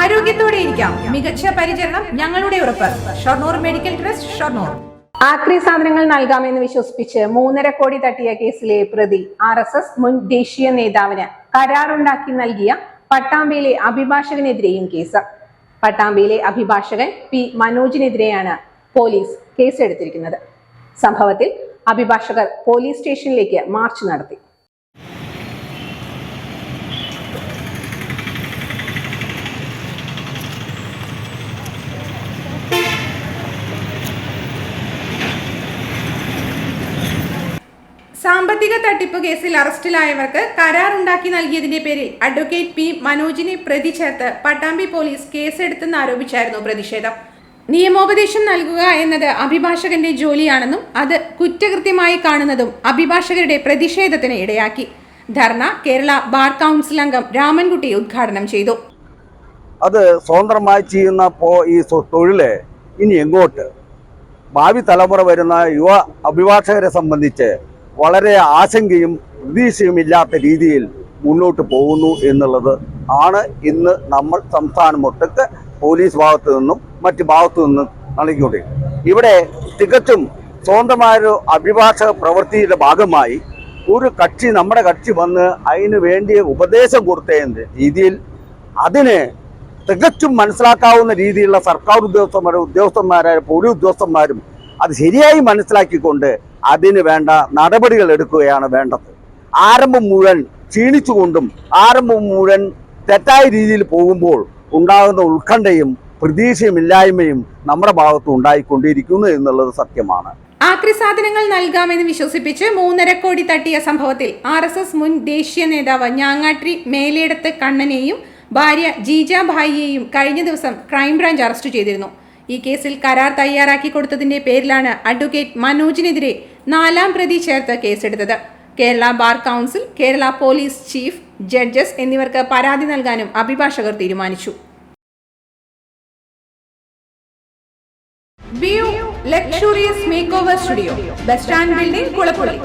ആരോഗ്യത്തോടെ ഇരിക്കാം. മികച്ച പരിചരണം ഞങ്ങളുടെ ഉറപ്പ്. Shoranur medical trust Shoranur. ആക്രി സാധനങ്ങൾ നൽകാമെന്ന് വിശ്വസിപ്പിച്ച് മൂന്നര കോടി തട്ടിയ കേസിലെ പ്രതി ആർ എസ് എസ് മുൻ ദേശീയ നേതാവിന് കരാറുണ്ടാക്കി നൽകിയ പട്ടാമ്പിയിലെ അഭിഭാഷകനെതിരെയും കേസ്. പട്ടാമ്പിയിലെ അഭിഭാഷകൻ പി മനോജിനെതിരെയാണ് പോലീസ് കേസെടുത്തിരിക്കുന്നത്. സംഭവത്തിൽ അഭിഭാഷകർ പോലീസ് സ്റ്റേഷനിലേക്ക് മാർച്ച് നടത്തി. സാമ്പത്തിക തട്ടിപ്പ് കേസിൽ അറസ്റ്റിലായവർക്ക് കരാറുണ്ടാക്കി നൽകിയതിന്റെ പേരിൽ അഡ്വക്കേറ്റ് പി മനോജിനെ പ്രതി ചേർത്ത് പട്ടാമ്പി പോലീസ് കേസെടുത്തെന്ന് ആരോപിച്ചായിരുന്നു പ്രതിഷേധം. നിയമോപദേശം നൽകുക എന്നത് അഭിഭാഷകന്റെ ജോലിയാണെന്നും അത് കുറ്റകൃത്യമായി കാണുന്നതും അഭിഭാഷകരുടെ പ്രതിഷേധത്തിന് ഇടയാക്കി. ധർണ കേരള ബാർ കൗൺസിൽ അംഗം രാമൻകുട്ടി ഉദ്ഘാടനം ചെയ്തു. അത് സ്വതന്ത്രമായി ചെയ്യുന്ന ഈ തൊഴിൽ ഇനി എങ്ങോട്ട്? ഭാവി തലമുറ വരുന്ന യുവ അഭിഭാഷകരെ സംബന്ധിച്ച് വളരെ ആശങ്കയും പ്രതീക്ഷയും ഇല്ലാത്ത രീതിയിൽ മുന്നോട്ട് പോകുന്നു എന്നുള്ളത് ആണ് ഇന്ന് നമ്മൾ സംസ്ഥാനം പോലീസ് ഭാഗത്തു നിന്നും മറ്റ് ഭാഗത്തു നിന്നും നൽകിക്കൊണ്ടിരിക്കുന്നത്. ഇവിടെ തികച്ചും സ്വന്തമായൊരു അഭിഭാഷക പ്രവൃത്തിയുടെ ഭാഗമായി ഒരു കക്ഷി നമ്മുടെ കക്ഷി വന്ന് അതിന് വേണ്ടിയ ഉപദേശം കൊടുത്തതിന്റെ രീതിയിൽ അതിന് തികച്ചും മനസ്സിലാക്കാവുന്ന രീതിയിലുള്ള സർക്കാർ ഉദ്യോഗസ്ഥന്മാരും ഉദ്യോഗസ്ഥന്മാരായ പോലീസ് ഉദ്യോഗസ്ഥന്മാരും അത് ശരിയായി മനസ്സിലാക്കിക്കൊണ്ട് അതിന് വേണ്ട നടപടികൾ എടുക്കുകയാണ് വേണ്ടത്. ആരംഭം മുഴുവൻ ക്ഷീണിച്ചുകൊണ്ടും ആരംഭം മുഴുവൻ തെറ്റായ രീതിയിൽ പോകുമ്പോൾ ഉണ്ടാകുന്ന ഉത്കണ്ഠയും പ്രതീക്ഷയുമില്ലായ്മയും നമ്മുടെ ഭാഗത്ത് ഉണ്ടായിക്കൊണ്ടിരിക്കുന്നു എന്നുള്ളത് സത്യമാണ്. ആക്രി സാധനങ്ങൾ നൽകാമെന്ന് വിശ്വസിപ്പിച്ച് മൂന്നര കോടി തട്ടിയ സംഭവത്തിൽ ആർ എസ് എസ് മുൻ ദേശീയ നേതാവ് ഞാങ്ങാട്രി മേലേടത്ത് കണ്ണനെയും ഭാര്യ ജീജ ഭായിയെയും കഴിഞ്ഞ ദിവസം ക്രൈംബ്രാഞ്ച് അറസ്റ്റ് ചെയ്തിരുന്നു. ഈ കേസിൽ കരാർ തയ്യാറാക്കി കൊടുത്തതിന്റെ പേരിലാണ് അഡ്വക്കേറ്റ് മനോജിനെതിരെ നാലാം പ്രതി ചേർത്ത് കേസെടുത്തത്. Kerala bar council Kerala police chief judges എന്നിവർക്ക് പരാതി നൽകാനും അഭിഭാഷകർ തീരുമാനിച്ചു. Luxurious makeover studio bus stand building Kulappully